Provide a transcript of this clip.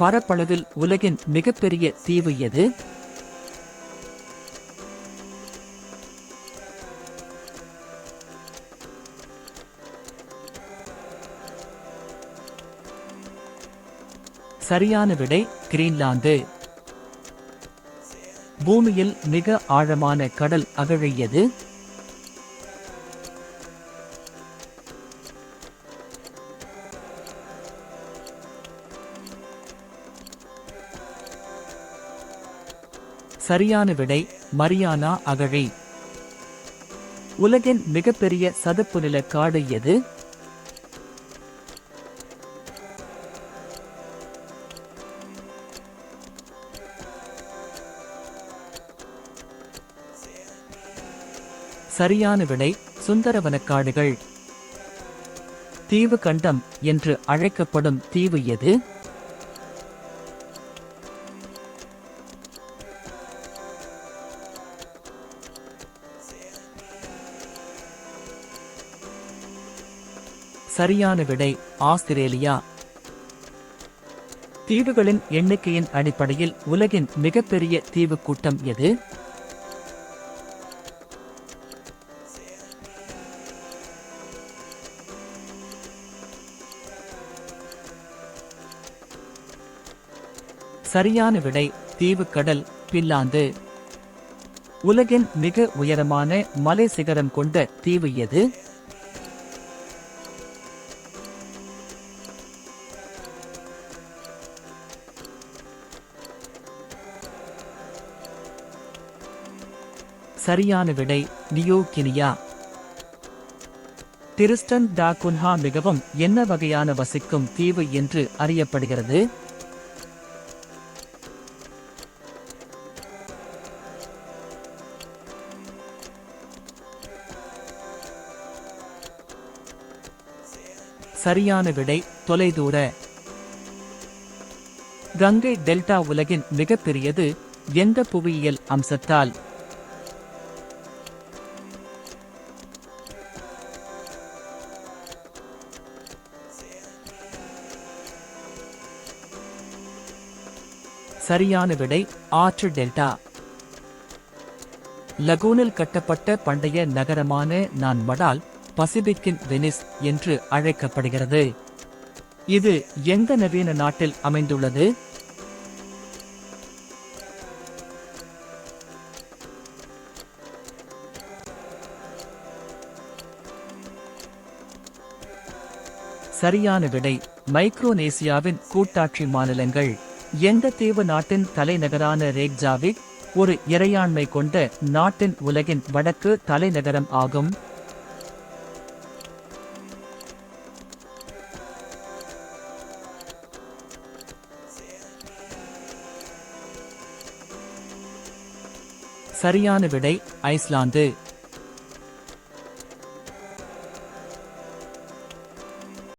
பரப்பளவில் உலகின் மிகப்பெரிய தீவு எது? சரியான விடை கிரீன்லாந்து. பூமியில் மிக ஆழமான கடல் அகழியது சரியான விடை மரியானா அகழி. உலகின் மிகப்பெரிய சதுப்பு நில காடு எது? சரியான விடை சுந்தரவன காடுகள். தீவு கண்டம் என்று அழைக்கப்படும் தீவு எது? சரியான விடை ஆஸ்திரேலியா. தீவுகளின் எண்ணிக்கையின் அடிப்படையில் உலகின் மிகப்பெரிய தீவு கூட்டம் எது? சரியான விடை தீவு கடல் பின்லாந்து. உலகின் மிக உயரமான மலை சிகரம் கொண்ட தீவு எது? சரியான விடை நியோகினியா. டிரிஸ்டன் டா குன்ஹா மிகவும் என்ன வகையான வசிக்கும் தீவு என்று அறியப்படுகிறது? சரியான விடை தொலைதூர. கங்கை டெல்டா உலகின் மிகப்பெரியது எந்த புவியியல் அம்சத்தால்? சரியான விடை ஆற்று டெல்டா. லகூனில் கட்டப்பட்ட பண்டைய நகரமான நான் மடால் பசிபிக்கின் வெனிஸ் என்று அழைக்கப்படுகிறது. இது எந்த நவீன நாட்டில் அமைந்துள்ளது? சரியான விடை மைக்ரோனேசியாவின் கூட்டாட்சி மாநிலங்கள். எந்த தீவு நாட்டின் தலைநகரான ரேக்ஜாவிக் ஒரு இறையாண்மை கொண்ட நாட்டின் உலகின் வடக்கு தலைநகரம் ஆகும். சரியான விடை ஐஸ்லாந்து.